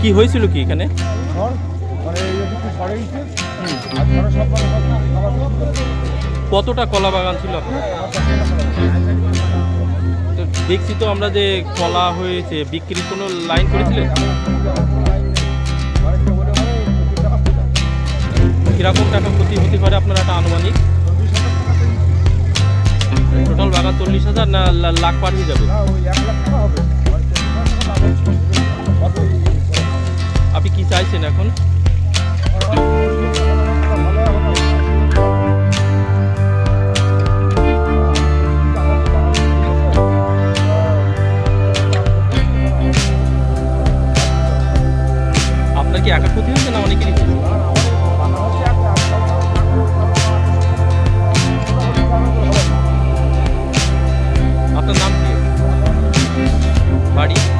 কি হয়েছিল কি এখানে? কতটা কলা বাগান ছিল আপনার? দেখছি তো আমরা যে কলা হয়েছে বিক্রির কোনো লাইন করেছিলেন? কীরকম টাকা ক্ষতি হতে পারে আপনার একটা আনুমানিক? চল্লিশ হাজার না লাখ পার হয়ে যাবে আপনি কি চাইছেন এখন? আপনার কি একা ক্ষতি হয়েছে না অনেকেরই হয়েছে? buddy.